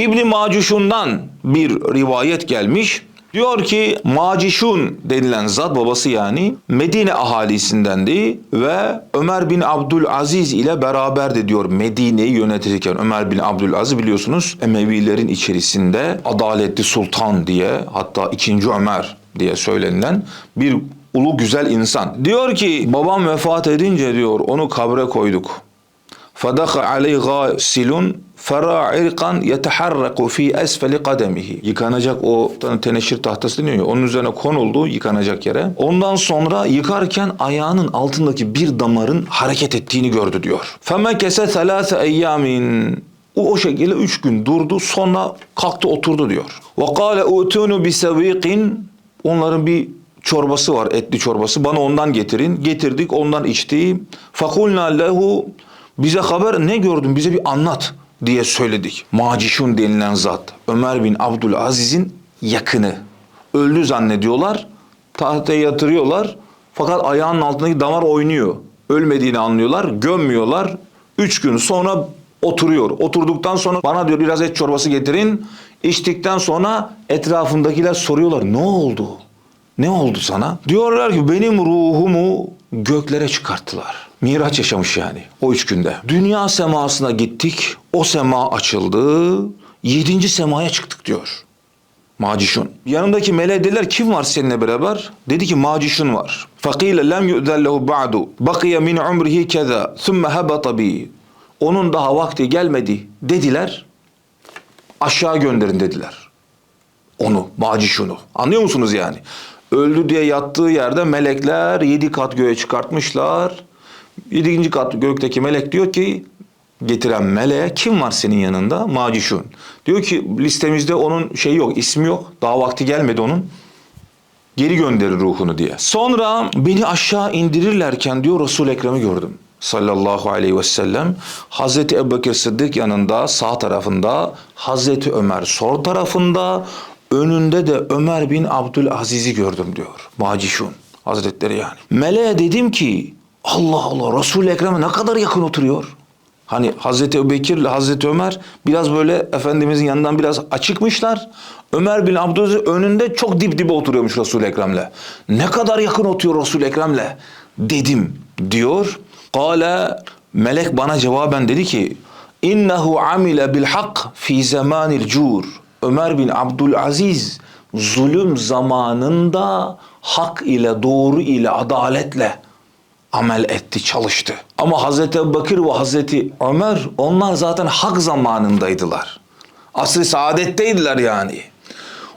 İbni Macuşun'dan bir rivayet gelmiş. Diyor ki Macişun denilen zat babası yani Medine ahalisindendi ve Ömer bin Abdülaziz ile beraberdi diyor Medine'yi yönetirken Ömer bin Abdülaziz biliyorsunuz Emevilerin içerisinde adaletli sultan diye hatta ikinci Ömer diye söylenilen bir ulu güzel insan. Diyor ki babam vefat edince diyor onu kabre koyduk. Fadaka aleyh silun fara irkan yeteharraku fi esfeli kademihi. Yıkanacak o teneşir tahtası deniyor ya, onun üzerine konuldu yıkanacak yere. Ondan sonra yıkarken ayağının altındaki bir damarın hareket ettiğini gördü diyor. Femekese thalâse eyyamin o, o şekilde üç gün durdu sonra kalktı oturdu diyor. Ve kâle utûnû biseviqin onların bir çorbası var etli çorbası bana ondan getirin. Getirdik ondan içti. Fakulna lehu bize haber ne gördün bize bir anlat diye söyledik. Macişun denilen zat Ömer bin Abdülaziz'in yakını. Öldü zannediyorlar. Tahtaya yatırıyorlar. Fakat ayağının altındaki damar oynuyor. Ölmediğini anlıyorlar. Gömmüyorlar. Üç gün sonra oturuyor. Oturduktan sonra bana diyor biraz et çorbası getirin. İçtikten sonra etrafındakiler soruyorlar. Ne oldu? Ne oldu sana? Diyorlar ki benim ruhumu göklere çıkarttılar. Miraç yaşamış yani o üç günde. Dünya semasına gittik. O sema açıldı. Yedinci semaya çıktık diyor. Macişun. Yanındaki meleğe dediler kim var seninle beraber? Dedi ki Macişun var. Fakile lem yu'zellehu ba'du. Bakiye min umrihi keza. Thumme hebata bi. Onun daha vakti gelmedi dediler. Aşağı gönderin dediler. Onu, Macişun'u. Anlıyor musunuz yani? Öldü diye yattığı yerde melekler yedi kat göğe çıkartmışlar. Yedinci kat gökteki melek diyor ki getiren meleğe kim var senin yanında? Macişun. Diyor ki listemizde onun şeyi yok, ismi yok. Daha vakti gelmedi onun. Geri gönderir ruhunu diye. Sonra beni aşağı indirirlerken diyor Resul Ekrem'i gördüm. Sallallahu aleyhi ve sellem. Hazreti Ebubekir Sıddık yanında sağ tarafında. Hazreti Ömer sol tarafında. Önünde de Ömer bin Abdülaziz'i gördüm diyor. Macişun Hazretleri yani. Meleğe dedim ki Allah Allah Resul Ekrem'e ne kadar yakın oturuyor. Hani Hazreti Ebubekir ile Hazreti Ömer biraz böyle Efendimizin yanından biraz açıkmışlar. Ömer bin Abdülaziz önünde çok dip dibe oturuyormuş Resul Ekrem'le. Ne kadar yakın oturuyor Resul Ekrem'le dedim diyor. Kale melek bana cevaben dedi ki innehu amile bil hak fi zamanil cur. Ömer bin Abdülaziz zulüm zamanında hak ile doğru ile adaletle amel etti, çalıştı. Ama Hazreti Ebubekir ve Hazreti Ömer onlar zaten hak zamanındaydılar. Asr-ı saadetteydiler yani.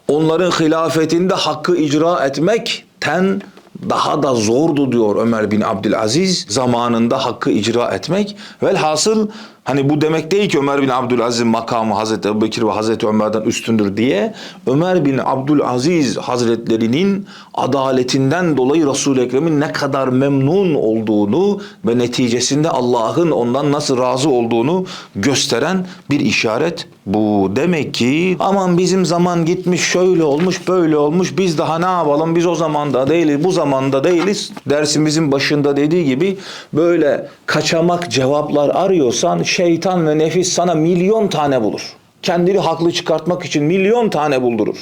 Onların hilafetinde hakkı icra etmekten daha da zordu diyor Ömer bin Abdülaziz zamanında hakkı icra etmek. Velhasıl hani bu demek değil ki Ömer bin Abdülaziz'in makamı Hazreti Ebubekir ve Hazreti Ömer'den üstündür diye Ömer bin Abdülaziz Hazretlerinin adaletinden dolayı Resul-i Ekrem'in ne kadar memnun olduğunu ve neticesinde Allah'ın ondan nasıl razı olduğunu gösteren bir işaret bu. Demek ki aman bizim zaman gitmiş şöyle olmuş böyle olmuş biz daha ne yapalım biz o zamanda değiliz bu zamanda değiliz dersimizin başında dediği gibi böyle kaçamak cevaplar arıyorsan şeytan ve nefis sana milyon tane bulur. Kendini haklı çıkartmak için milyon tane buldurur.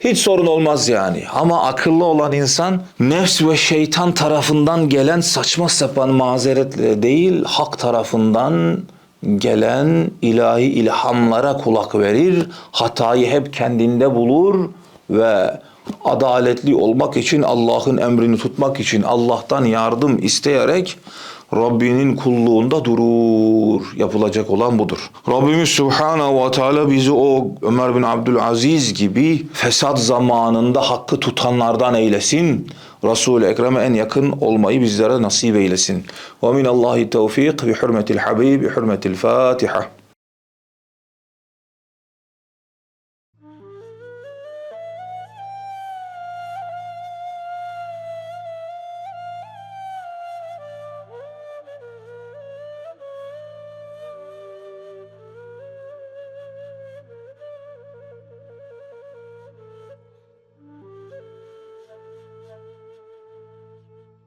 Hiç sorun olmaz yani. Ama akıllı olan insan nefs ve şeytan tarafından gelen saçma sapan mazeretle değil, hak tarafından gelen ilahi ilhamlara kulak verir. Hatayı hep kendinde bulur ve adaletli olmak için Allah'ın emrini tutmak için Allah'tan yardım isteyerek Rabbinin kulluğunda durur. Yapılacak olan budur. Rabbimiz Subhanahu ve Teala bizi o Ömer bin Abdülaziz gibi fesat zamanında hakkı tutanlardan eylesin. Resul-i Ekrem'e en yakın olmayı bizlere nasip eylesin. Ve minallahi tevfik bi hürmetil habib bi hürmetil Fatiha.